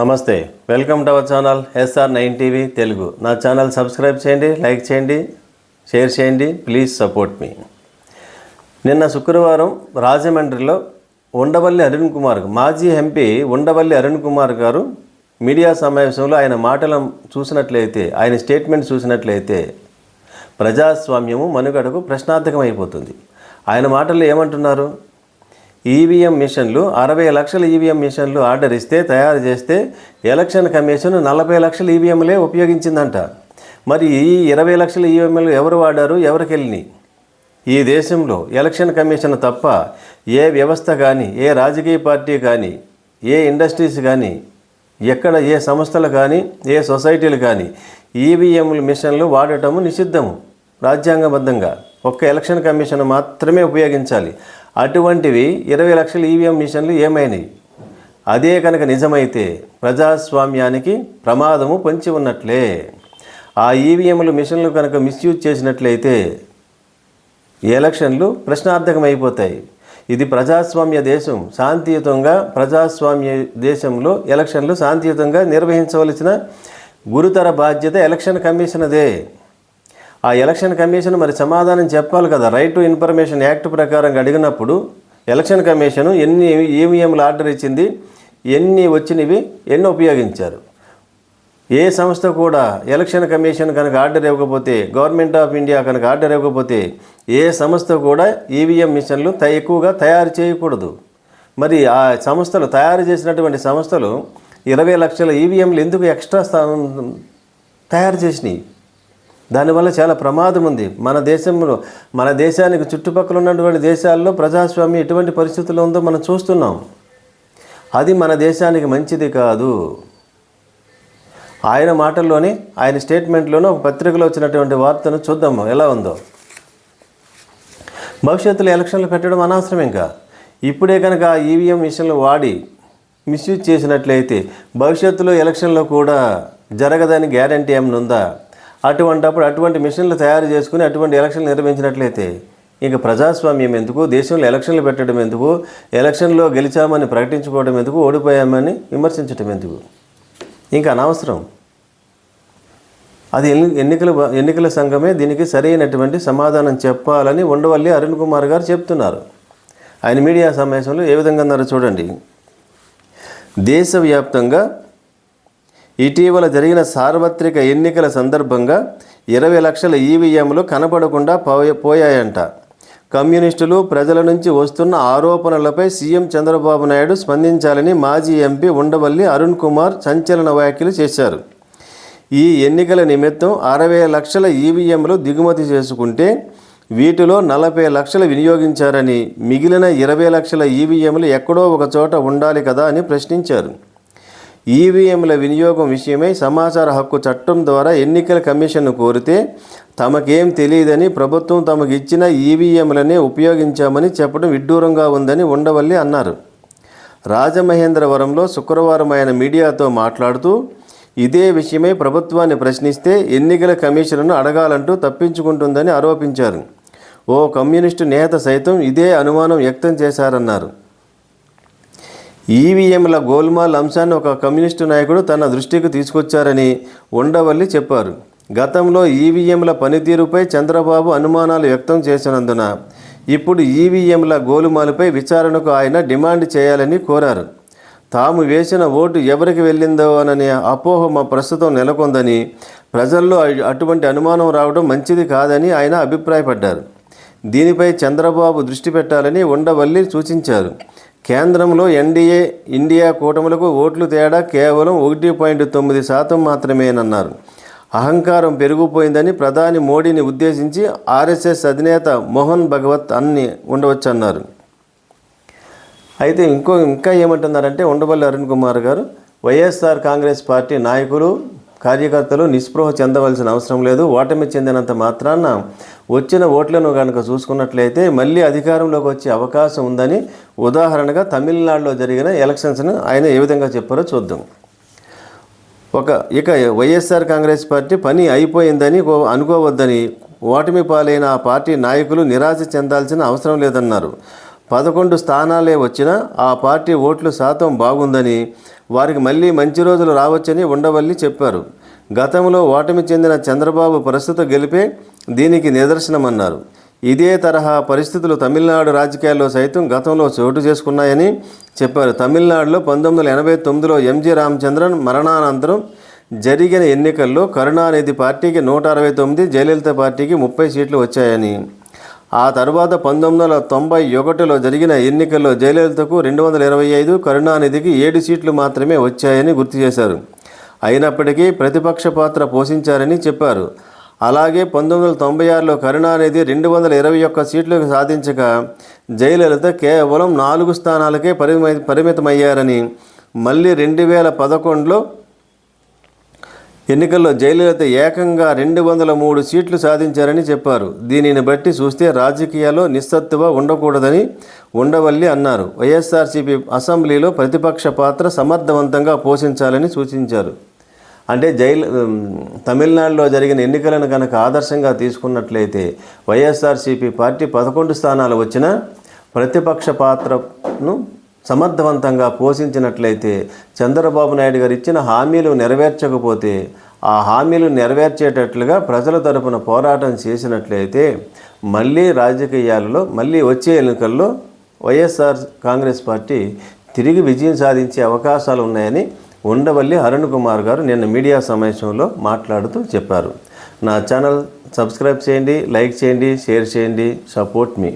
నమస్తే welcome to our channel SR nine TV Telugu. నా channel subscribe చేయండి like చేయండి షేర్ చేయండి ప్లీజ్ సపోర్ట్ మీ. నిన్న శుక్రవారం రాజమండ్రిలో ఉండవల్లి అరుణ్ కుమార్ మాజీ ఎంపీ ఉండవల్లి అరుణ్ కుమార్ గారు మీడియా సమావేశంలో ఆయన మాటలు చూసినట్లయితే ఆయన స్టేట్మెంట్ చూసినట్లయితే ప్రజాస్వామ్యము మనుగడకు ప్రశ్నార్థకం అయిపోతుంది ఆయన మాటలు ఏమంటున్నారు? ఈవీఎం మిషన్లు అరవై లక్షల ఈవీఎం మిషన్లు ఆర్డర్ ఇస్తే తయారు చేస్తే ఎలక్షన్ కమిషన్ నలభై లక్షల ఈవీఎంలే ఉపయోగించిందంట. మరి ఈ ఇరవై లక్షల ఈవీఎంలు ఎవరు వాడారు ఎవరికి వెళ్ళినాయి? ఈ దేశంలో ఎలక్షన్ కమిషన్ తప్ప ఏ వ్యవస్థ కానీ ఏ రాజకీయ పార్టీ కానీ ఏ ఇండస్ట్రీస్ కానీ ఎక్కడ ఏ సంస్థలు కానీ ఏ సొసైటీలు కానీ ఈవీఎంల మిషన్లు వాడటము నిషిద్ధము. రాజ్యాంగబద్ధంగా ఒక్క ఎలక్షన్ కమిషన్ మాత్రమే ఉపయోగించాలి. అటువంటివి ఇరవై లక్షల ఈవీఎం మిషన్లు ఏమైనాయి? అదే కనుక నిజమైతే ప్రజాస్వామ్యానికి ప్రమాదము పొంచి ఉన్నట్లే. ఆ ఈవీఎంలు మిషన్లు కనుక మిస్యూజ్ చేసినట్లయితే ఎలక్షన్లు ప్రశ్నార్థకమైపోతాయి. ఇది ప్రజాస్వామ్య దేశం. శాంతియుతంగా ప్రజాస్వామ్య దేశంలో ఎలక్షన్లు శాంతియుతంగా నిర్వహించవలసిన గురుతర బాధ్యత ఎలక్షన్ కమిషన్దే. ఆ ఎలక్షన్ కమిషన్ మరి సమాధానం చెప్పాలి కదా. రైట్ టు ఇన్ఫర్మేషన్ యాక్ట్ ప్రకారం అడిగినప్పుడు ఎలక్షన్ కమిషన్ ఎన్ని ఈవీఎంలు ఆర్డర్ ఇచ్చింది ఎన్ని వచ్చినవి ఎన్ని ఉపయోగించారు. ఏ సంస్థ కూడా ఎలక్షన్ కమిషన్ కనుక ఆర్డర్ ఇవ్వకపోతే గవర్నమెంట్ ఆఫ్ ఇండియా కనుక ఆర్డర్ ఇవ్వకపోతే ఏ సంస్థ కూడా ఈవీఎం మిషన్లు ఎక్కువగా తయారు చేయకూడదు. మరి ఆ సంస్థలు తయారు చేసినటువంటి సంస్థలు ఇరవై లక్షల ఈవీఎంలు ఎందుకు ఎక్స్ట్రా స్థానం తయారు చేసినాయి? దానివల్ల చాలా ప్రమాదం ఉంది. మన దేశంలో మన దేశానికి చుట్టుపక్కల ఉన్నటువంటి దేశాల్లో ప్రజాస్వామ్యం ఎటువంటి పరిస్థితుల్లో ఉందో మనం చూస్తున్నాం. అది మన దేశానికి మంచిది కాదు. ఆయన మాటల్లోనే ఆయన స్టేట్మెంట్లోనే ఒక పత్రికలో వచ్చినటువంటి వార్తను చూద్దాము ఎలా ఉందో. భవిష్యత్తులో ఎలక్షన్లు పెట్టడం అనవసరం ఇంకా. ఇప్పుడే కనుక ఆ ఈవీఎం మిషన్లు వాడి మిస్యూజ్ చేసినట్లయితే భవిష్యత్తులో ఎలక్షన్లో కూడా జరగదని గ్యారంటీ ఏమైనా ఉందా? అటువంటప్పుడు అటువంటి మిషన్లు తయారు చేసుకుని అటువంటి ఎలక్షన్లు నిర్వహించినట్లయితే ఇంక ప్రజాస్వామ్యం ఎందుకు? దేశంలో ఎలక్షన్లు పెట్టడం ఎందుకు? ఎలక్షన్లో గెలిచామని ప్రకటించుకోవడం ఎందుకు? ఓడిపోయామని విమర్శించడం ఎందుకు? ఇంకా అనవసరం. అది ఎన్ని- ఎన్నికల ఎన్నికల సంఘమే దీనికి సరైనటువంటి సమాధానం చెప్పాలని ఉండవల్లి అరుణ్ కుమార్ గారు చెప్తున్నారు. ఆయన మీడియా సమావేశంలో ఏ విధంగా ఉన్నారో చూడండి. దేశవ్యాప్తంగా ఇటీవల జరిగిన సార్వత్రిక ఎన్నికల సందర్భంగా ఇరవై లక్షల ఈవీఎంలు కనపడకుండా పోయాయంట. కమ్యూనిస్టులు ప్రజల నుంచి వస్తున్న ఆరోపణలపై సీఎం చంద్రబాబు నాయుడు స్పందించాలని మాజీ ఎంపీ ఉండవల్లి అరుణ్ కుమార్ సంచలన వ్యాఖ్యలు చేశారు. ఈ ఎన్నికల నిమిత్తం అరవై లక్షల ఈవీఎంలు దిగుమతి చేసుకుంటే వీటిలో నలభై లక్షలు వినియోగించారని మిగిలిన ఇరవై లక్షల ఈవీఎంలు ఎక్కడో ఒక చోట ఉండాలి కదా అని ప్రశ్నించారు. ఈవీఎంల వినియోగం విషయమై సమాచార హక్కు చట్టం ద్వారా ఎన్నికల కమిషన్ను కోరితే తమకేం తెలియదని ప్రభుత్వం తమకు ఇచ్చిన ఈవీఎంలనే ఉపయోగించామని చెప్పడం విడ్డూరంగా ఉందని ఉండవల్లి అన్నారు. రాజమహేంద్రవరంలో శుక్రవారం ఆయన మీడియాతో మాట్లాడుతూ ఇదే విషయమై ప్రభుత్వాన్ని ప్రశ్నిస్తే ఎన్నికల కమిషన్ను అడగాలంటూ తప్పించుకుంటుందని ఆరోపించారు. ఓ కమ్యూనిస్టు నేత సైతం ఇదే అనుమానం వ్యక్తం చేశారన్నారు. ఈవీఎంల గోల్మాల్ అంశాన్ని ఒక కమ్యూనిస్టు నాయకుడు తన దృష్టికి తీసుకొచ్చారని ఉండవల్లి చెప్పారు. గతంలో ఈవీఎంల పనితీరుపై చంద్రబాబు అనుమానాలు వ్యక్తం చేసినందున ఇప్పుడు ఈవీఎంల గోలుమాలపై విచారణకు ఆయన డిమాండ్ చేయాలని కోరారు. తాము వేసిన ఓటు ఎవరికి వెళ్ళిందో అననే అపోహ మా ప్రస్తుతం నెలకొందని ప్రజల్లో అటువంటి అనుమానం రావడం మంచిది కాదని ఆయన అభిప్రాయపడ్డారు. దీనిపై చంద్రబాబు దృష్టి పెట్టాలని ఉండవల్లి సూచించారు. కేంద్రంలో ఎన్డీఏ ఇండియా కూటములకు ఓట్లు తేడా కేవలం ఒకటి పాయింట్ తొమ్మిది శాతం మాత్రమేనన్నారు. అహంకారం పెరిగిపోయిందని ప్రధాని మోడీని ఉద్దేశించి ఆర్ఎస్ఎస్ అధినేత మోహన్ భగవత్ అన్ని ఉండవచ్చన్నారు. అయితే ఇంకో ఇంకా ఏమంటున్నారంటే ఉండవల్లి అరుణ్ కుమార్ గారు వైఎస్ఆర్ కాంగ్రెస్ పార్టీ నాయకులు కార్యకర్తలు నిస్పృహ చెందవలసిన అవసరం లేదు. ఓటమి చెందినంత మాత్రాన వచ్చిన ఓట్లను కనుక చూసుకున్నట్లయితే మళ్ళీ అధికారంలోకి వచ్చే అవకాశం ఉందని ఉదాహరణగా తమిళనాడులో జరిగిన ఎలక్షన్స్ను ఆయన ఏ విధంగా చెప్పారో చూద్దాం. ఒక ఇక వైఎస్ఆర్ కాంగ్రెస్ పార్టీ పని అయిపోయిందని అనుకోవద్దని ఓటమి పాలైన ఆ పార్టీ నాయకులు నిరాశ చెందాల్సిన అవసరం లేదన్నారు. పదకొండు స్థానాలే వచ్చినా ఆ పార్టీ ఓట్లు శాతం బాగుందని వారికి మళ్ళీ మంచి రోజులు రావచ్చని ఉండవల్లి చెప్పారు. గతంలో ఓటమి చెందిన చంద్రబాబు ప్రస్తుత గెలిపే దీనికి నిదర్శనమన్నారు. ఇదే తరహా పరిస్థితులు తమిళనాడు రాజకీయాల్లో సైతం గతంలో చోటు చేసుకున్నాయని చెప్పారు. తమిళనాడులో పంతొమ్మిది వందల ఎనభై తొమ్మిదిలో ఎంజి రామచంద్రన్ మరణానంతరం జరిగిన ఎన్నికల్లో కరుణానిధి పార్టీకి నూట అరవై తొమ్మిది జయలలిత పార్టీకి ముప్పై సీట్లు వచ్చాయని ఆ తర్వాత పంతొమ్మిది వందల తొంభై ఒకటిలో జరిగిన ఎన్నికల్లో జయలలితకు రెండు వందల ఇరవై ఐదు కరుణానిధికి ఏడు సీట్లు మాత్రమే వచ్చాయని గుర్తు చేశారు. అయినప్పటికీ ప్రతిపక్ష పాత్ర పోషించారని చెప్పారు. అలాగే పంతొమ్మిది వందల తొంభై ఆరులో కరుణానిధి రెండు వందల ఇరవై ఒక్క సీట్లు సాధించగా జయలలిత కేవలం నాలుగు స్థానాలకే పరిమి పరిమితమయ్యారని మళ్ళీ రెండు వేల పదకొండులో ఎన్నికల్లో జయలలిత ఏకంగా రెండు వందల మూడు సీట్లు సాధించారని చెప్పారు. దీనిని బట్టి చూస్తే రాజకీయాల్లో నిస్సత్తువ ఉండకూడదని ఉండవల్లి అన్నారు. వైఎస్ఆర్సీపీ అసెంబ్లీలో ప్రతిపక్ష పాత్ర సమర్థవంతంగా పోషించాలని సూచించారు. అంటే జైలు తమిళనాడులో జరిగిన ఎన్నికలను కనుక ఆదర్శంగా తీసుకున్నట్లయితే వైఎస్ఆర్సీపీ పార్టీ పదకొండు స్థానాలు వచ్చినా ప్రతిపక్ష పాత్రను సమర్థవంతంగా పోషించినట్లయితే చంద్రబాబు నాయుడు గారు ఇచ్చిన హామీలు నెరవేర్చకపోతే ఆ హామీలు నెరవేర్చేటట్లుగా ప్రజల తరపున పోరాటం చేసినట్లయితే మళ్ళీ రాజకీయాలలో మళ్ళీ వచ్చే ఎన్నికల్లో వైఎస్ఆర్ కాంగ్రెస్ పార్టీ తిరిగి విజయం సాధించే అవకాశాలు ఉన్నాయని ఉండవల్లి అరుణ్ కుమార్ గారు నిన్న మీడియా సమావేశంలో మాట్లాడుతూ చెప్పారు. నా ఛానల్ సబ్స్క్రైబ్ చేయండి లైక్ చేయండి షేర్ చేయండి సపోర్ట్ మీ.